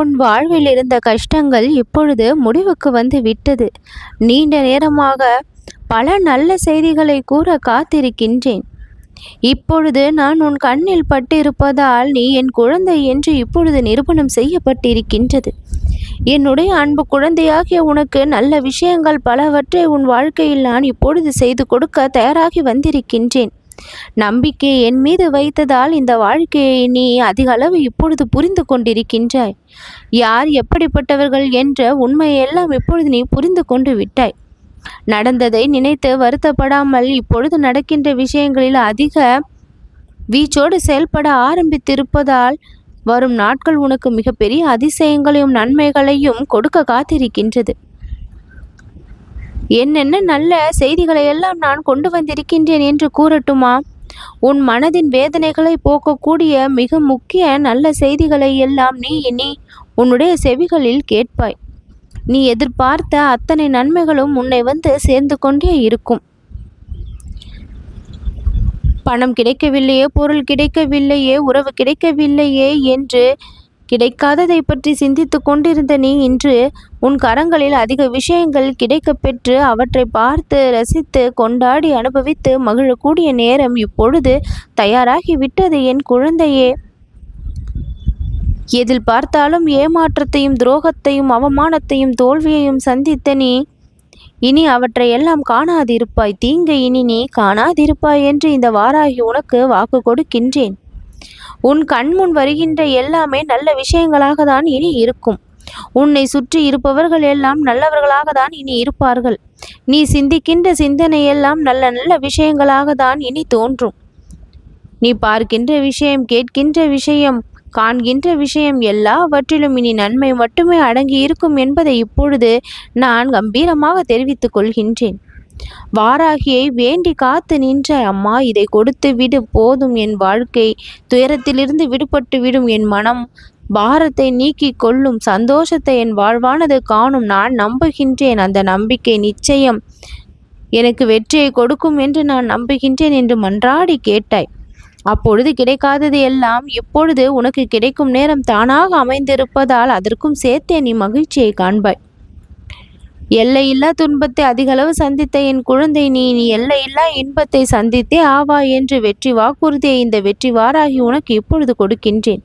உன் வாழ்வில் இருந்த கஷ்டங்கள் இப்பொழுது முடிவுக்கு வந்து விட்டது. நீண்ட நேரமாக பல நல்ல செய்திகளை கூற காத்திருக்கின்றேன். இப்பொழுது நான் உன் கண்ணில் பட்டிருப்பதால் நீ என் குழந்தை என்று இப்பொழுது நிரூபணம் செய்யப்பட்டிருக்கின்றது. என்னுடைய அன்பு குழந்தையாகிய உனக்கு நல்ல விஷயங்கள் பலவற்றை உன் வாழ்க்கையில் நான் இப்பொழுது செய்து கொடுக்க தயாராகி வந்திருக்கின்றேன். நம்பிக்கை என் மீது வைத்ததால் இந்த வாழ்க்கையை நீ அதிக அளவு இப்பொழுது புரிந்து கொண்டிருக்கின்றாய். யார் எப்படிப்பட்டவர்கள் என்ற உண்மையெல்லாம் இப்பொழுது நீ புரிந்து கொண்டு விட்டாய். நடந்ததை நினைத்து வருத்தப்படாமல் இப்பொழுது நடக்கின்ற விஷயங்களில் அதிக வீச்சோடு செயல்பட ஆரம்பித்திருப்பதால் வரும் நாட்கள் உனக்கு மிகப்பெரிய அதிசயங்களையும் நன்மைகளையும் கொடுக்க காத்திருக்கின்றது. என்னென்ன நல்ல செய்திகளை எல்லாம் நான் கொண்டு வந்திருக்கின்றேன் என்று கூறட்டுமா? உன் மனதின் வேதனைகளை போக்கக்கூடிய மிக முக்கிய நல்ல செய்திகளை எல்லாம் நீ இனி உன்னுடைய செவிகளில் கேட்பாய். நீ எதிர்பார்த்த அத்தனை நன்மைகளும் உன்னை வந்து சேர்ந்து கொண்டே இருக்கும். பணம் கிடைக்கவில்லையே பொருள் கிடைக்கவில்லையே உறவு கிடைக்கவில்லையே என்று கிடைக்காததை பற்றி சிந்தித்து கொண்டிருந்த நீ இன்று உன் கரங்களில் அதிக விஷயங்கள் கிடைக்கப் பெற்று அவற்றை பார்த்து ரசித்து கொண்டாடி அனுபவித்து மகிழக்கூடிய நேரம் இப்பொழுது தயாராகி விட்டது என் குழந்தையே. எதில் பார்த்தாலும் ஏமாற்றத்தையும் துரோகத்தையும் அவமானத்தையும் தோல்வியையும் சந்தித்த நீ இனி அவற்றையெல்லாம் காணாதிருப்பாய். தீங்கு இனி நீ காணாதிருப்பாய் என்று இந்த வாராகி உனக்கு வாக்கு கொடுக்கின்றேன். உன் கண்முன் வருகின்ற எல்லாமே நல்ல விஷயங்களாக தான் இனி இருக்கும். உன்னை சுற்றி இருப்பவர்கள் எல்லாம் நல்லவர்களாக தான் இனி இருப்பார்கள். நீ சிந்திக்கின்ற சிந்தனை எல்லாம் நல்ல நல்ல விஷயங்களாக தான் இனி தோன்றும். நீ பார்க்கின்ற விஷயம் கேட்கின்ற விஷயம் காண்கின்ற விஷயம் எல்லாவற்றிலும் இனி நன்மை மட்டுமே அடங்கி இருக்கும் என்பதை இப்பொழுது நான் கம்பீரமாக தெரிவித்துக் கொள்கின்றேன். வாராகியை வேண்டி காத்து நின்ற அம்மா இதை கொடுத்து விடு போதும் என் வாழ்க்கை. துயரத்திலிருந்து விடுபட்டு விடும் என் மனம். பாரத்தை நீக்கி கொள்ளும் சந்தோஷத்தை என் வாழ்வானது காணும். நான் நம்புகின்றேன் அந்த நம்பிக்கை நிச்சயம். எனக்கு வெற்றியை கொடுக்கும் என்று நான் நம்புகின்றேன் என்று மன்றாடி கேட்டாய். அப்பொழுது கிடைக்காதது எல்லாம் இப்பொழுது உனக்கு கிடைக்கும் நேரம் தானாக அமைந்திருப்பதால் அதற்கும் சேர்த்தே நீ மகிழ்ச்சியை காண்பாய். எல்லையில்லா துன்பத்தை அதிகளவு சந்தித்த என் குழந்தை நீ நீ எல்லையில்லா இன்பத்தை சந்தித்தே ஆவா என்று வெற்றி வாக்குறுதியை இந்த வெற்றி வாராகி உனக்கு இப்பொழுது கொடுக்கின்றேன்.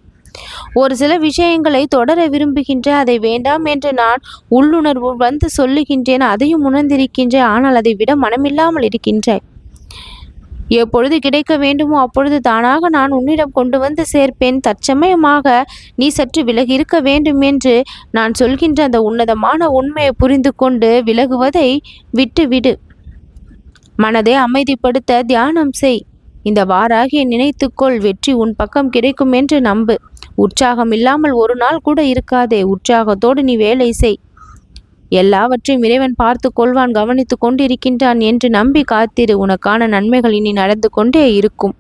ஒரு சில விஷயங்களை தொடர விரும்புகின்ற அதை வேண்டாம் என்று நான் உள்ளுணர்வு வந்து சொல்லுகின்றேன் அதையும் உணர்ந்திருக்கின்றேன் ஆனால் அதை விட மனமில்லாமல் இருக்கின்றாய். எப்பொழுது கிடைக்க வேண்டுமோ அப்பொழுது தானாக நான் உன்னிடம் கொண்டு வந்து சேர்ப்பேன். தற்சமயமாக நீ சற்று விலகி இருக்க வேண்டும் என்று நான் சொல்கின்ற அந்த உன்னதமான உண்மையை புரிந்து கொண்டு விலகுவதை விட்டுவிடு மனதை அமைதிப்படுத்த தியானம் செய். இந்த வாராகிய நினைத்துக்கொள். வெற்றி உன் பக்கம் கிடைக்கும் என்று நம்பு. உற்சாகம் இல்லாமல் ஒரு நாள் கூட இருக்காதே. உற்சாகத்தோடு நீ வேலை செய். எல்லாவற்றையும் இறைவன் பார்த்து கொள்வான் கவனித்து கொண்டிருக்கின்றான் என்று நம்பி காத்திரு. உனக்கான நன்மைகள் இனி நடந்து கொண்டே இருக்கும்.